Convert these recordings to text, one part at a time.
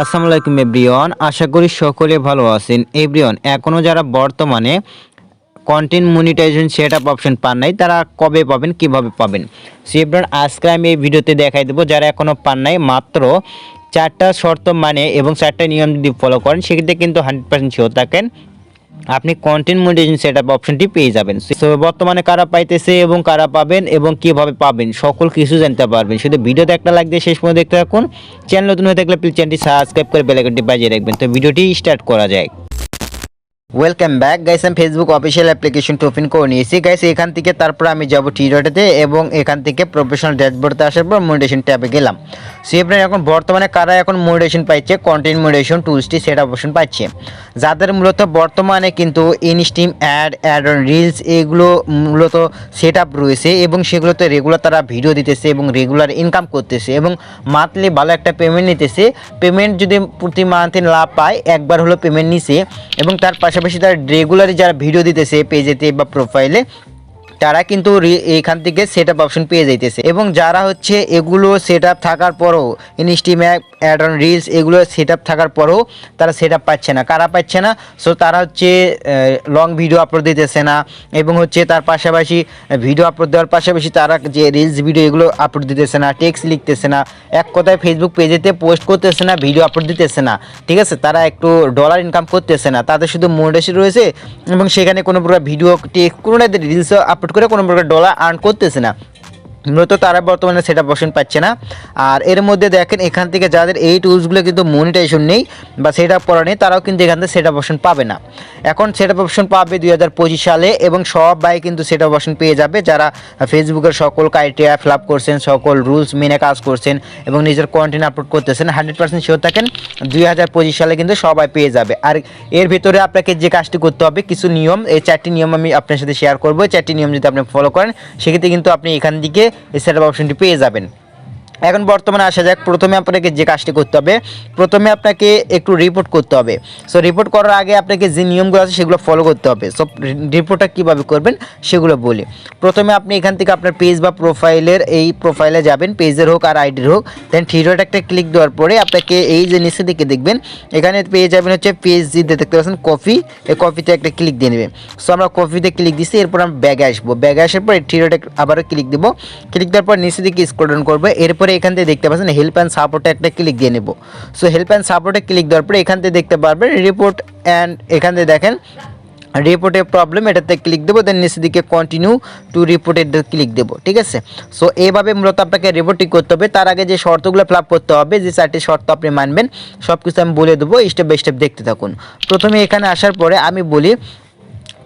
আসসালামু আলাইকুম, এভরিওয়ান। আশা করি সকলে ভালো আছেন। এভরিওয়ান এখনও যারা বর্তমানে content monetisation set up option পান নাই, তারা কবে পাবেন, কীভাবে পাবেন? সো এভরিওয়ান, আজকে আমি এই ভিডিওতে দেখাই দেবো, যারা এখনও পান নাই, মাত্র চারটা শর্ত মানে এবং চারটা নিয়ম যদি ফলো করেন, সেক্ষেত্রে কিন্তু হান্ড্রেড পার্সেন্ট শিওর থাকেন। আপনি কন্টেন্ট মনিটাইজেশন সেট আপ অপশনটি পেয়ে যাবেন। সো বর্তমানে কারা পাইতেছে এবং কারা পাবেন এবং কীভাবে পাবেন, সকল কিছু জানতে পারবেন। শুধু ভিডিওতে একটা লাগবে শেষ পর্যন্ত দেখতে থাকুন। চ্যানেল নতুন হয়ে থাকলে প্লিজ চ্যানেলটি সাবস্ক্রাইব করে বেলাইকনটি বাজিয়ে রাখবেন। তো, ভিডিওটি স্টার্ট করা যায় ওয়েলকাম ব্যাক গাইস আমি ফেসবুক অফিসিয়াল অ্যাপ্লিকেশনটি ওপেন করে নিয়েছি। গাইস এখান থেকে তারপর আমি যাব টি ডটেতে এবং এখান থেকে প্রফেশনাল ড্যাশবোর্ডতে আসার পর মনিটেশন ট্যাবে গেলাম। সো আপনার এখন বর্তমানে কারা এখন মনিটেশন পাইছে কন্টেন্ট মনিটেশন টুলসটি সেট অপশন পাচ্ছে। যাদের মূলত বর্তমানে কিন্তু in stream ad ad on reels এগুলো মূলত সেট আপ রয়েছে এবং সেগুলোতে রেগুলার তারা ভিডিও দিতেছে এবং রেগুলার ইনকাম করতেছে এবং মান্থলি ভালো একটা পেমেন্ট নিতেছে। পেমেন্ট যদি প্রতি মান্থে লাভ পায়, একবার হলো পেমেন্ট নিছে এবং তার পাশাপাশি তারা রেগুলারই যারা ভিডিও দিতেছে পেজেতে বা প্রোফাইলে তারা কিন্তু এইখান থেকে সেট আপ অপশন পেয়ে যাইতেছে। এবং যারা হচ্ছে এগুলো সেট আপ থাকার পরও in stream ad on reels এগুলো সেট আপ থাকার পরেও তারা সেট আপ পাচ্ছে না। কারা পাচ্ছে না? সো তারা হচ্ছে লং ভিডিও আপলোড দিতেছে না। এবং হচ্ছে তার পাশাপাশি ভিডিও আপলোড দেওয়ার পাশাপাশি তারা যে রিলস ভিডিও এগুলো আপলোড দিতেছে না টেক্সট লিখতেছে না। এক কথায় ফেসবুক পেজেতে পোস্ট করতেছে না ভিডিও আপলোড দিতেছে না। ঠিক আছে? তারা একটু ডলার ইনকাম করতেছে না। তাদের শুধু মোডেশন রয়েছে এবং সেখানে কোনো প্রকার ভিডিও টেক্সট কোনো রিলস আপলোড করে কোনো প্রকার ডলার আর্ন করতেছে না। মূলত তারা বর্তমানে সেট অপশন পাচ্ছে না। আর এর মধ্যে দেখেন, এখান থেকে যাদের এই টুলসগুলো কিন্তু মনিটাইজেশন নেই বা সেট আপ করা নেই, তারাও কিন্তু এখান থেকে সেট আপ অপশন পাবে না। এখন সেট আপ অপশন পাবে দুই হাজার পঁচিশ সালে এবং সব ভাই কিন্তু সেট আপ অপশন পেয়ে যাবে। যারা ফেসবুকের সকল ক্রাইটেরিয়া ফিল আপ করছেন, সকল রুলস মেনে কাজ করছেন এবং নিজের কন্টেন্ট আপলোড করতেছেন হান্ড্রেড পার্সেন্ট শিওর থাকেন দুই হাজার পঁচিশ সালে কিন্তু সবাই পেয়ে যাবে। আর এর ভিতরে আপনাকে যে কাজটি করতে হবে, কিছু নিয়ম, এই চারটি নিয়ম আমি আপনার সাথে শেয়ার করব। চারটি নিয়ম যদি আপনি ফলো করেন, সেক্ষেত্রে কিন্তু আপনি এখান থেকে এই সেট অপশনটি পেয়ে যাবেন। এখন বর্তমানে আসা যাক, প্রথমে আপনাকে যে কাজটি করতে হবে, প্রথমে আপনাকে একটু রিপোর্ট করতে হবে। সো রিপোর্ট করার আগে আপনাকে যে নিয়মগুলো আছে সেগুলো ফলো করতে হবে। সো রিপোর্টটা কীভাবে করবেন সেগুলো বলি। প্রথমে আপনি এখান থেকে আপনার পেজ বা প্রোফাইলের এই প্রোফাইলে যাবেন পেজের হোক আর আইডির হোক। দেন থ্রিডট একটা ক্লিক দেওয়ার পরে আপনাকে এই যে নিচে দিকে দেখবেন, এখানে পেয়ে যাবেন হচ্ছে পেজ দিতে দেখতে পাচ্ছেন কফি এই কফিতে একটা ক্লিক দিয়ে নেবেন। সো আমরা কফিতে ক্লিক দিচ্ছি এরপর আমরা ব্যাগে আসব। ব্যাগে আসার পর থ্রিডটে আবারও ক্লিক দেবো। ক্লিক দেওয়ার পর নিচে দিকে স্ক্রল ডাউন করব। এরপরে এখান থেকে দেখতে পাচ্ছেন হেল্প অ্যান্ড সাপোর্টে একটা ক্লিক দিয়ে নেব। সো হেল্প অ্যান্ড সাপোর্টে ক্লিক দেওয়ার পরে এখান থেকে দেখতে পারবেন রিপোর্ট অ্যান্ড এখান থেকে দেখেন রিপোর্টে প্রবলেম এটাতে ক্লিক দেবো দেন নিচের দিকে কন্টিনিউ টু রিপোর্টের ক্লিক দেবো, ঠিক আছে? সো এইভাবে মূলত আপনাকে রিপোর্টিং করতে হবে। তার আগে যে শর্তগুলো ফিল করতে হবে, যে চারটি শর্ত আপনি মানবেন সব কিছু আমি বলে দেবো স্টেপ বাই স্টেপ দেখতে থাকুন। প্রথমে এখানে আসার পরে আমি বলি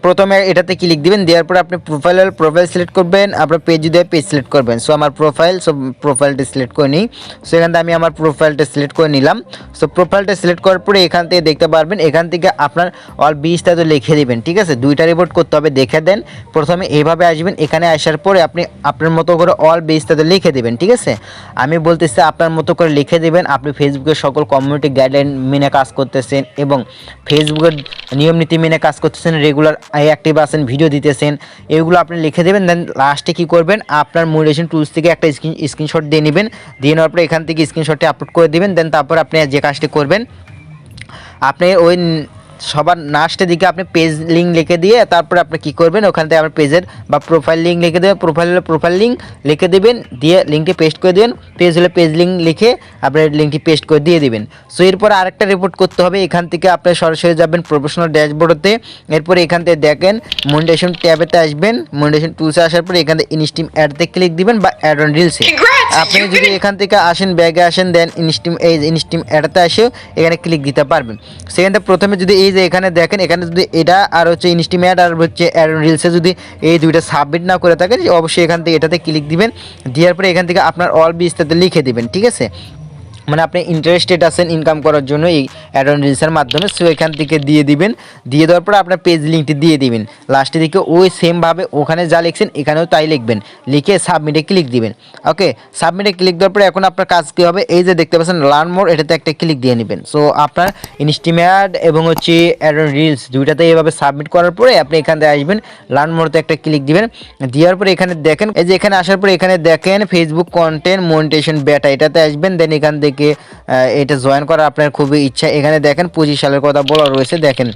প্রথমে এটাতে ক্লিক দিবেন, দেওয়ার পরে আপনি প্রোফাইল প্রোফাইল সিলেক্ট করবেন, আপনার পেজ যদি পেজ সিলেক্ট করবেন। সো আমার প্রোফাইল সো প্রোফাইলটা সিলেক্ট করে নিই। সো এখান থেকে আমি আমার প্রোফাইলটা সিলেক্ট করে নিলাম। সো প্রোফাইলটা সিলেক্ট করার পরে এখান থেকে দেখতে পারবেন, এখান থেকে আপনার অল বিশটা তো লিখে দিবেন, ঠিক আছে? দুইটা রিপোর্ট করতে হবে, দেখে দেন। প্রথমে এইভাবে আসবেন, এখানে আসার পরে আপনি আপনার মতো করে অল বিশটা তো লিখে দিবেন, ঠিক আছে? আমি বলতেছি আপনার মতো করে লিখে দিবেন। আপনি ফেসবুকের সকল কমিউনিটি গাইডলাইন মেনে কাজ করতেছেন এবং ফেসবুকের নিয়ম নীতি মেনে কাজ করতেছেন রেগুলার অ্যাক্টিভ আছেন ভিডিও দিতেছেন, এগুলো আপনি লিখে দেবেন দেন লাস্টে কী করবেন, আপনার মোটিভেশন টুলস থেকে একটা স্ক্রিন স্ক্রিনশট দিয়ে নেবেন, দিয়ে নেওয়ার পরে এখান থেকে স্ক্রিনশটটি আপলোড করে দেবেন দেন তারপর আপনি যে কাজটি করবেন, আপনি ওই সবার লাস্টের দিকে আপনি পেজ লিঙ্ক লিখে দিয়ে তারপরে আপনি কি করবেন? ওখান থেকে আপনার পেজের বা প্রোফাইল লিঙ্ক লিখে দেবেন। প্রোফাইল হলে প্রোফাইল লিঙ্ক লিখে দেবেন, দিয়ে লিঙ্কটি পেস্ট করে দেবেন। পেজ হলে পেজ লিঙ্ক লিখে আপনার লিঙ্কটি পেস্ট করে দিয়ে দিবেন। সো এরপর আরেকটা রিপোর্ট করতে হবে। এখান থেকে আপনি সরাসরি যাবেন প্রফেশনাল ড্যাশবোর্ডতে এরপরে এখান থেকে দেখেন মনিটেশন ট্যাবেতে আসবেন। মনিটেশন টুলসে আসার পরে এখান থেকে ইনস্টিম অ্যাডতে ক্লিক দিবেন বা অ্যাড অন রিলসে আপনি যদি এখান থেকে আসেন ব্যাগে আসেন দেন ইনস্টিম এই ইনস্টিম এটাতে আসে এখানে ক্লিক দিতে পারবেন। সেখানটা প্রথমে যদি এই যে এখানে দেখেন এখানে যদি এটা আর হচ্ছে ইনস্টিম অ্যাড আর হচ্ছে অ্যাড রিলসে যদি এই দুইটা সাবমিট না করে থাকেন অবশ্যই এখান থেকে এটাতে ক্লিক দিবেন। দেওয়ার পরে এখান থেকে আপনার অল বিস্তারিত লিখে দিবেন ঠিক আছে? মানে আপনি ইন্টারেস্টেড আছেন ইনকাম করার জন্য, এই অ্যাডন রিলসের মাধ্যমে সো এখান থেকে দিয়ে দিবেন। দিয়ে দেওয়ার পরে আপনার পেজ লিঙ্কটি দিয়ে দিবেন। লাস্টের দিকে ওই সেমভাবে ওখানে যা লিখছেন, এখানেও তাই লিখবেন। লিখে সাবমিটে ক্লিক দিবেন। ওকে সাবমিটে ক্লিক দেওয়ার পরে এখন আপনার কাজ কী হবে? এই যে দেখতে পাচ্ছেন লার্ন মোর এটাতে একটা ক্লিক দিয়ে নেবেন। সো আপনার ইনস্টিমেট এবং হচ্ছে অ্যাডন রিলস দুইটাতে এইভাবে সাবমিট করার পরে আপনি এখান থেকে আসবেন লার্ন মোরতে একটা ক্লিক দিবেন। দেওয়ার পরে এখানে দেখেন, এই যে এখানে আসার পরে এখানে দেখেন ফেসবুক কন্টেন্ট মনিটেশন বেটা এটাতে আসবেন দেন এখান থেকে আহ, এটা জয়েন করার আপনার খুবই ইচ্ছা। এখানে দেখেন পঁচিশ সালের কথা বলা রয়েছে দেখেন।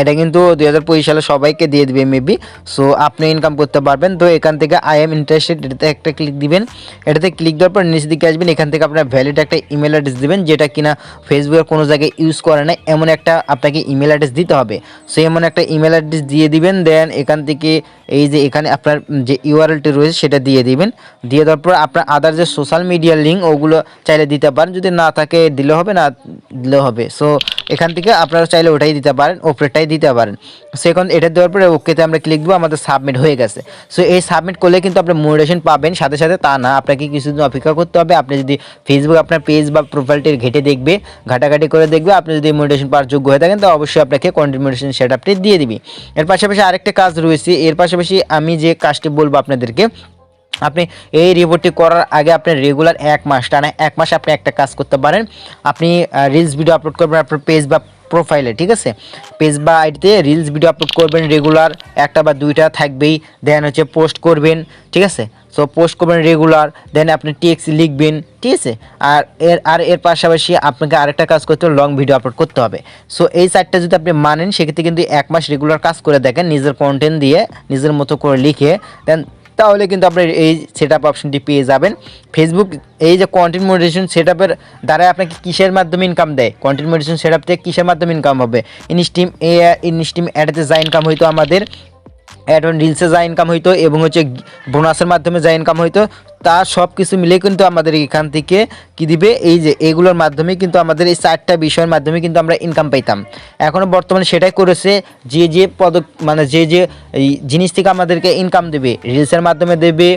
এটা কিন্তু দুই হাজার পঁচিশ সালে সবাইকে দিয়ে দিবে মেবি সো আপনি ইনকাম করতে পারবেন। তো এখান থেকে আই এম ইন্টারেস্টেড এটাতে একটা ক্লিক দিবেন। এটাতে ক্লিক দেওয়ার পর নিচ দিকে আসবেন। এখান থেকে আপনার ভ্যালিড একটা ইমেল অ্যাড্রেস দিবেন, যেটা কিনা ফেসবুকের কোনো জায়গায় ইউজ করে না এমন একটা আপনাকে ইমেল অ্যাড্রেস দিতে হবে। সো এমন একটা ইমেল অ্যাড্রেস দিয়ে দিবেন। দেন এখান থেকে এই যে এখানে আপনার যে ইউআরএলটি রয়েছে, সেটা দিয়ে দিবেন। দিয়ে দেওয়ার পর আপনার আদার যে সোশ্যাল মিডিয়া লিঙ্ক ওগুলো চাইলে দিতে পারেন। যদি না থাকে, দিলে হবে, না দিলে হবে। সো এখান থেকে আপনারা চাইলে ওটাই দিতে পারেন। ওপরেরটাই দিতে পারেন। সো এখন এটা দেওয়ার পরে ওকেতে আমরা ক্লিক দেবো, আমাদের সাবমিট হয়ে গেছে। সো এই সাবমিট করলে কিন্তু আপনি মোটিভেশন পাবেন, সাথে সাথে তা না, আপনাকে কিছুদিন অপেক্ষা করতে হবে। আপনি যদি ফেসবুক আপনার পেজ বা প্রোফাইলটি ঘেটে দেখবে, ঘাটাঘাটি করে দেখবে, আপনি যদি মোটিভেশন পাওয়ার যোগ্য হয়ে থাকেন, তো অবশ্যই আপনাকে কন্টেন্ট সেট আপটি দিয়ে দিবি। এর পাশাপাশি আরেকটা কাজ রয়েছে, এর পাশাপাশি আমি যে কাজটি বলব আপনাদেরকে, আপনি এই রিপোর্টটি করার আগে আপনি রেগুলার এক মাস, টানা এক মাস আপনি একটা কাজ করতে পারেন। আপনি রিলস ভিডিও আপলোড করবেন, আপনার পেজ বা প্রোফাইলে ঠিক আছে? পেজ বা আইডিতে রিলস ভিডিও আপলোড করবেন রেগুলার একটা বা দুইটা থাকবেই দেন হচ্ছে পোস্ট করবেন, ঠিক আছে? সো পোস্ট করবেন রেগুলার দেন আপনি টেক্স লিখবেন, ঠিক আছে? আর এর আর এর পাশাপাশি আপনাকে আরেকটা কাজ করতে হবে লং ভিডিও আপলোড করতে হবে। সো এই চারটা যদি আপনি মানেন, সেক্ষেত্রে কিন্তু এক মাস রেগুলার কাজ করে দেখেন, নিজের কন্টেন্ট দিয়ে, নিজের মতো করে লিখে দেন তাহলে কিন্তু আপনি এই সেট আপ অপশনটি পেয়ে যাবেন। ফেসবুক এই যে কন্টেন্ট মডিটেশন সেট আপের দ্বারা আপনাকে কিসের মাধ্যমে ইনকাম দেয়? কন্টেন্ট মডিটেশন সেট আপ থেকে কিসের মাধ্যমে ইনকাম হবে? ইনস্টিম এ ইনস্টিম অ্যাডতে যা ইনকাম হইতো আমাদের অ্যাড অন রিলসে যা ইনকাম হইতো এবং হচ্ছে বোনাসের মাধ্যমে যা ইনকাম হইতো, তা সব কিছু মিলে কিন্তু আমাদের এখান থেকে কি দিবে? এই যে, এগুলোর মাধ্যমে কিন্তু আমাদের এই চারটা বিষয়ের মাধ্যমে কিন্তু আমরা ইনকাম পাইতাম। এখনও বর্তমানে সেটাই করেছে, যে যে পদক মানে যে যে জিনিস থেকে আমাদেরকে ইনকাম দেবে রিলসের মাধ্যমে দেবে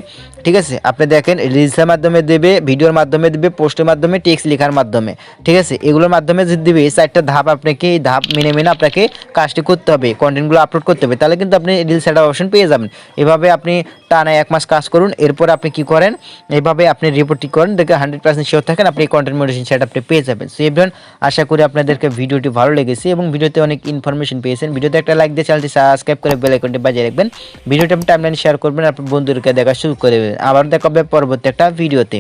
ঠিক আছে? আপনি দেখেন রিলসের মাধ্যমে দেবে ভিডিওর মাধ্যমে দেবে পোস্টের মাধ্যমে টেক্সট লেখার মাধ্যমে। ঠিক আছে? এগুলোর মাধ্যমে যদি দেবে, এই চারটা ধাপ আপনাকে, এই ধাপ মেনে মেনে আপনাকে কাজটি করতে হবে কন্টেন্টগুলো আপলোড করতে হবে। তাহলে কিন্তু আপনি রিলস একটা অপশন পেয়ে যাবেন। এভাবে আপনি টানা এক মাস কাজ করুন, এরপর আপনি কি করেন? এভাবে আপনি রিপোর্টটি করেন, দেখে হান্ড্রেড পার্সেন্ট শিওর থাকেন, আপনি কন্টেন্ট মোটিভেশন সেট আপনি পেয়ে যাবেন। সো এভরিওয়ান আশা করি আপনাদেরকে ভিডিওটি ভালো লেগেছে এবং ভিডিওতে অনেক ইনফরমেশন পেয়েছেন। ভিডিওতে একটা লাইক দিয়ে চ্যানেলটি সাবস্ক্রাইব করে বেল আইকনটি বাজিয়ে রাখবেন। ভিডিওটি আপনি টাইমলাইন শেয়ার করবেন, আপনার বন্ধুদেরকে দেখা শুরু করে আবার দেখা হবে পরবর্তী একটা ভিডিওতে।